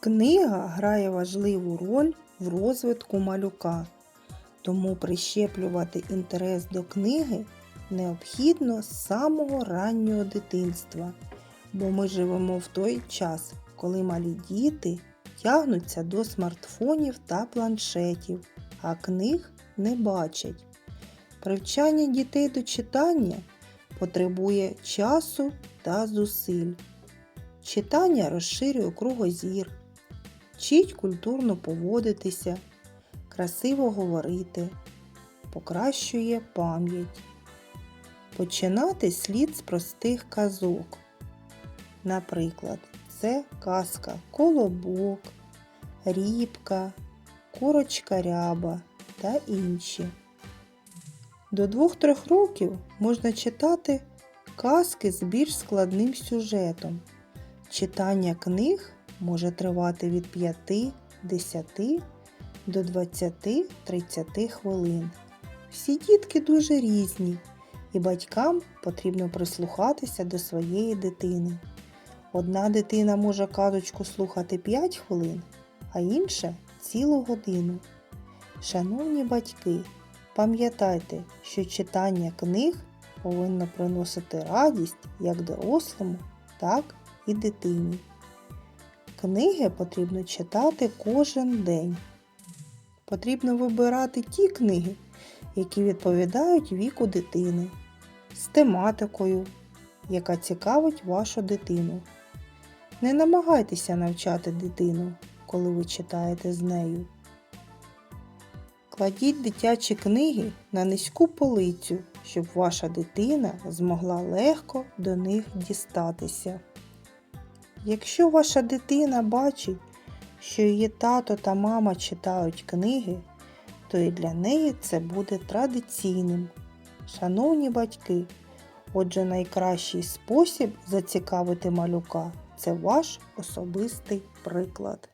Книга грає важливу роль в розвитку малюка, тому прищеплювати інтерес до книги необхідно з самого раннього дитинства, бо ми живемо в той час, коли малі діти тягнуться до смартфонів та планшетів, а книг не бачать. Привчання дітей до читання потребує часу та зусиль. Читання розширює кругозір, вчить культурно поводитися, красиво говорити, покращує пам'ять. Починати слід з простих казок. Наприклад, це казка Колобок, Рібка, Курочка Ряба та інші. До 2-3 років можна читати казки з більш складним сюжетом. Читання книг може тривати від 5-10 до 20-30 хвилин. Всі дітки дуже різні, і батькам потрібно прислухатися до своєї дитини. Одна дитина може казочку слухати 5 хвилин, а інша цілу годину. Шановні батьки, пам'ятайте, що читання книг повинно приносити радість як дорослому, так і дитині. Книги потрібно читати кожен день. Потрібно вибирати ті книги, які відповідають віку дитини, з тематикою, яка цікавить вашу дитину. Не намагайтеся навчати дитину, коли ви читаєте з нею. Кладіть дитячі книги на низьку полицю, щоб ваша дитина змогла легко до них дістатися. Якщо ваша дитина бачить, що її тато та мама читають книги, то і для неї це буде традиційним. Шановні батьки, отже, найкращий спосіб зацікавити малюка це ваш особистий приклад.